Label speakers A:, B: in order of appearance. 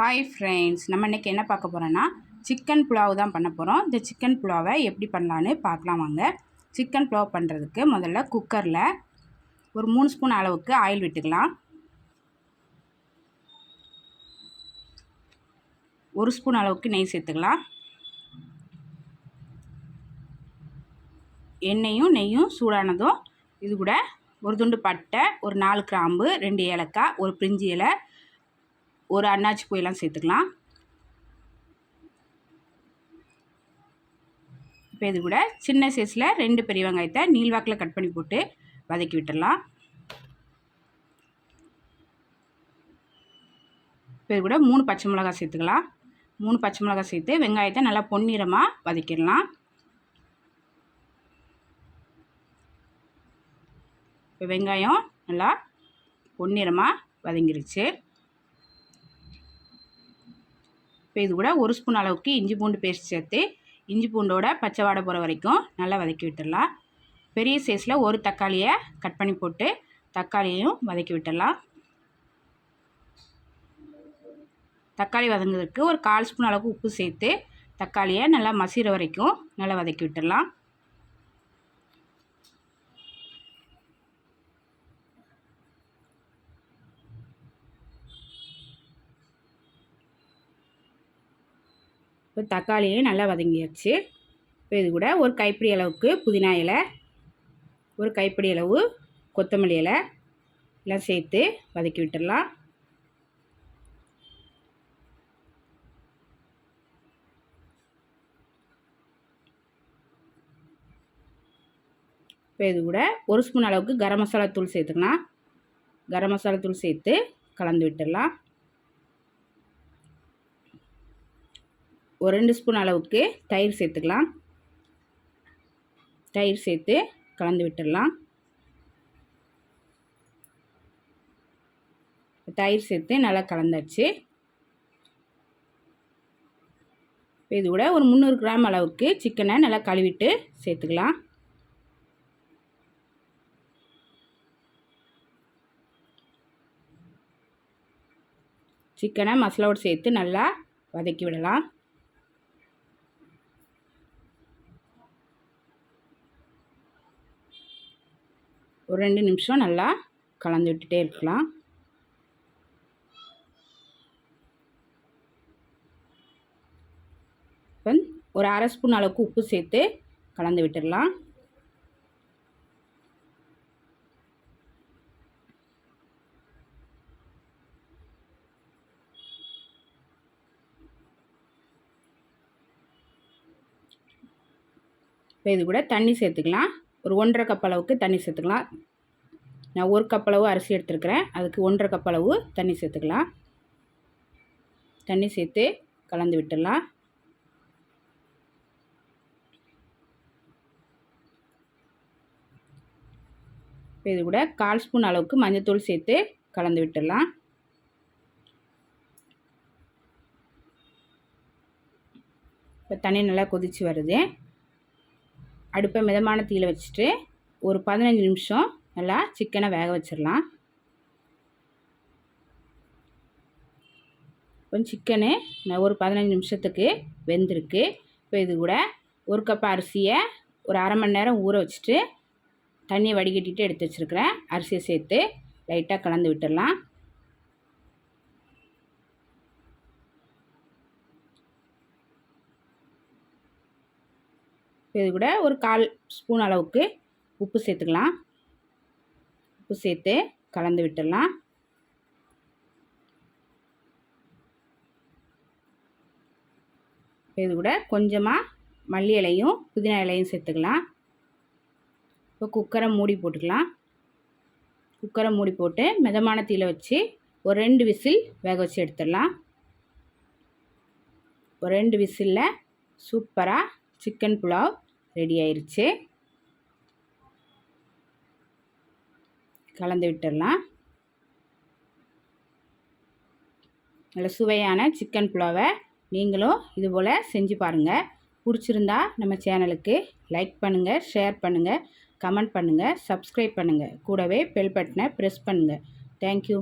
A: Hi friends நம்ம இன்றைக்கி என்ன பார்க்க போகிறோன்னா சிக்கன் புலாவ் தான் பண்ண போகிறோம் இந்த சிக்கன் புலாவை எப்படி பண்ணலான்னு பார்க்கலாம் வாங்க. சிக்கன் புலாவ் பண்ணுறதுக்கு முதல்ல குக்கரில் ஒரு மூணு ஸ்பூன் அளவுக்கு ஆயில் விட்டுக்கலாம். ஒரு ஸ்பூன் அளவுக்கு நெய் சேர்த்துக்கலாம். எண்ணெயும் நெய்யும் சூடானதும் இது கூட ஒரு துண்டு பட்டை ஒரு நாலு கிராம்பு ரெண்டு ஏலக்காய் ஒரு பிரிஞ்சி இலை ஒரு அன்னாச்சி பூயெல்லாம் சேர்த்துக்கலாம். இப்போ இது கூட சின்ன சைஸில் ரெண்டு பெரிய வெங்காயத்தை நீள்வாக்கில் கட் பண்ணி போட்டு வதக்கி விட்டுடலாம் இப்போ இது கூட மூணு பச்சை மிளகாய் சேர்த்துக்கலாம். மூணு பச்சை மிளகாய் சேர்த்து வெங்காயத்தை நல்லா பொன்னிறமாக வதக்கிடலாம். இப்போ வெங்காயம் நல்லா பொன்னிறமாக வதங்கிருச்சு. இப்போ இது கூட ஒரு ஸ்பூன் அளவுக்கு இஞ்சி பூண்டு பேஸ்ட் சேர்த்து இஞ்சி பூண்டோட பச்சை வாடை போகிற வரைக்கும் நல்லா வதக்கி விட்டுடலாம். பெரிய சைஸில் ஒரு தக்காளியை கட் பண்ணி போட்டு தக்காளியையும் வதக்கி விட்டுடலாம். தக்காளி வதங்குறதுக்கு ஒரு கால் ஸ்பூன் அளவுக்கு உப்பு சேர்த்து தக்காளியை நல்லா மசிகிற வரைக்கும் நல்லா வதக்கி விட்டுடலாம். இப்போ தக்காளியும் நல்லா வதங்கியாச்சு. இப்போ இது கூட ஒரு கைப்பிடி அளவுக்கு புதினா இலை ஒரு கைப்பிடி அளவு கொத்தமல்லி இலை எல்லாம் சேர்த்து வதக்கி விட்டுடலாம். இப்போ இது கூட ஒரு ஸ்பூன் அளவுக்கு கரம் மசாலா தூள் சேர்த்துக்கலாம். கரம் மசாலா தூள் சேர்த்து கலந்து விட்டுடலாம். ஒரு ரெண்டு ஸ்பூன் அளவுக்கு தயிர் சேர்த்துக்கலாம். தயிர் சேர்த்து கலந்து விட்டுடலாம். தயிர் சேர்த்து நல்லா கலந்தாச்சு. இது கூட ஒரு முந்நூறு கிராம் அளவுக்கு சிக்கனை நல்லா கழுவிட்டு சேர்த்துக்கலாம். சிக்கனை மசாலாவோடு சேர்த்து நல்லா வதக்கி விடலாம். ஒரு ரெண்டு நிமிஷம் நல்லா கலந்து விட்டுட்டே இருக்கலாம். இப்போ ஒரு அரை ஸ்பூன் அளவுக்கு உப்பு சேர்த்து கலந்து விட்டுடலாம். இப்போ இது கூட தண்ணி சேர்த்துக்கலாம். ஒரு ஒன்றரை கப் அளவுக்கு தண்ணி சேர்த்துக்கலாம். நான் ஒரு கப் அளவு அரிசி எடுத்துருக்கிறேன். அதுக்கு ஒன்றரை கப் அளவு தண்ணி சேர்த்துக்கலாம். தண்ணி சேர்த்து கலந்து விட்டுடலாம். இது கூட கால் ஸ்பூன் அளவுக்கு மஞ்சத்தூள் சேர்த்து கலந்து விட்டுடலாம். இப்போ தண்ணி நல்லா கொதித்து வருது. அடுப்பை மிதமான தீயில் வச்சுட்டு ஒரு பதினஞ்சு நிமிஷம் நல்லா சிக்கனை வேக வச்சிடலாம். கொஞ்சம் சிக்கனு ஒரு பதினஞ்சு நிமிஷத்துக்கு வெந்திருக்கு. இப்போ இது கூட ஒரு கப் அரிசியை ஒரு அரை மணி நேரம் ஊற வச்சுட்டு தண்ணியை வடிகட்டிட்டு எடுத்து வச்சுருக்கிறேன். அரிசியை சேர்த்து லைட்டாக கலந்து விட்டுடலாம். இது கூட ஒரு கால் ஸ்பூன் அளவுக்கு உப்பு சேர்த்துக்கலாம். உப்பு சேர்த்து கலந்து விட்டுடலாம். இது கூட கொஞ்சமாக மல்லி இலையும் புதினா இலையும் சேர்த்துக்கலாம். இப்போ குக்கரை மூடி போட்டுக்கலாம். குக்கரை மூடி போட்டு மிதமான தீயில் வச்சு ஒரு ரெண்டு விசில் வேக வச்சு எடுத்துடலாம். ஒரு ரெண்டு விசிலில் சூப்பராக சிக்கன் புலாவ் ரெடி ஆயிடுச்சு கலந்து விட்டுடலாம். நல்ல சுவையான சிக்கன் புலாவை நீங்களும் இதுபோல் செஞ்சு பாருங்கள் பிடிச்சிருந்தா நம்ம சேனலுக்கு லைக் பண்ணுங்கள் ஷேர் பண்ணுங்கள் கமெண்ட் பண்ணுங்கள் சப்ஸ்கிரைப் பண்ணுங்கள் கூடவே பெல் பட்டனை ப்ரெஸ் பண்ணுங்கள் தேங்க்யூ